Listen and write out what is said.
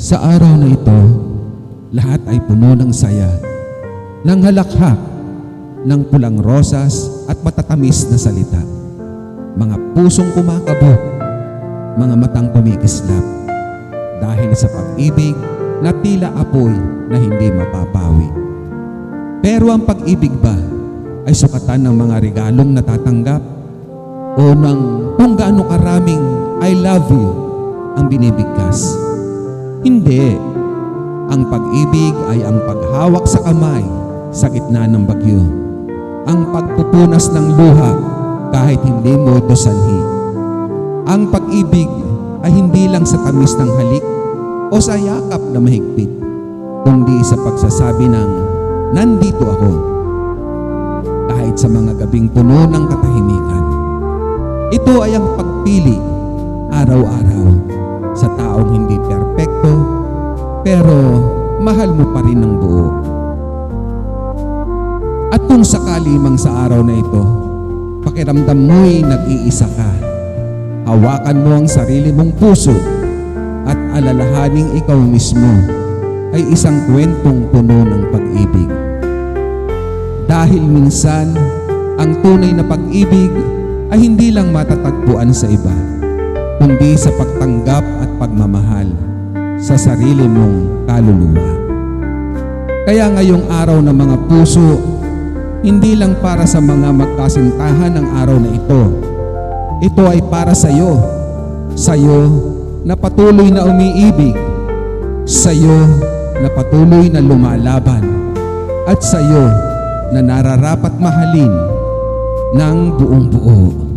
Sa araw na ito, lahat ay puno ng saya, ng halakhak, ng pulang rosas at matatamis na salita. Mga pusong kumakabog, mga matang kumikislap, dahil sa pag-ibig na tila apoy na hindi mapapawi. Pero ang pag-ibig ba ay sukatan ng mga regalong natatanggap o ng kung gaano karaming I love you ang binibigkas? Hindi. Ang pag-ibig ay ang paghawak sa kamay sa gitna ng bagyo. Ang pagpupunas ng luha kahit hindi mo ito sanhi. Ang pag-ibig ay hindi lang sa tamis ng halik o sa yakap na mahigpit, kundi sa pagsasabi ng, nandito ako. Kahit sa mga gabing puno ng katahimikan. Ito ay ang pagpili araw-araw pero mahal mo pa rin ng buo. At kung sakali mang sa araw na ito, pakiramdam mo'y nag-iisa ka. Hawakan mo ang sarili mong puso at alalahaning ikaw mismo ay isang kwentong puno ng pag-ibig. Dahil minsan, ang tunay na pag-ibig ay hindi lang matatagpuan sa iba, kundi sa pagtanggap at pagmamahal sa sarili mong kaluluwa. Kaya ngayong araw ng mga puso, hindi lang para sa mga magkasintahan ng araw na ito. Ito ay para sa iyo. Sa iyo na patuloy na umiibig. Sa iyo na patuloy na lumalaban. At sa iyo na nararapat mahalin ng buong buo.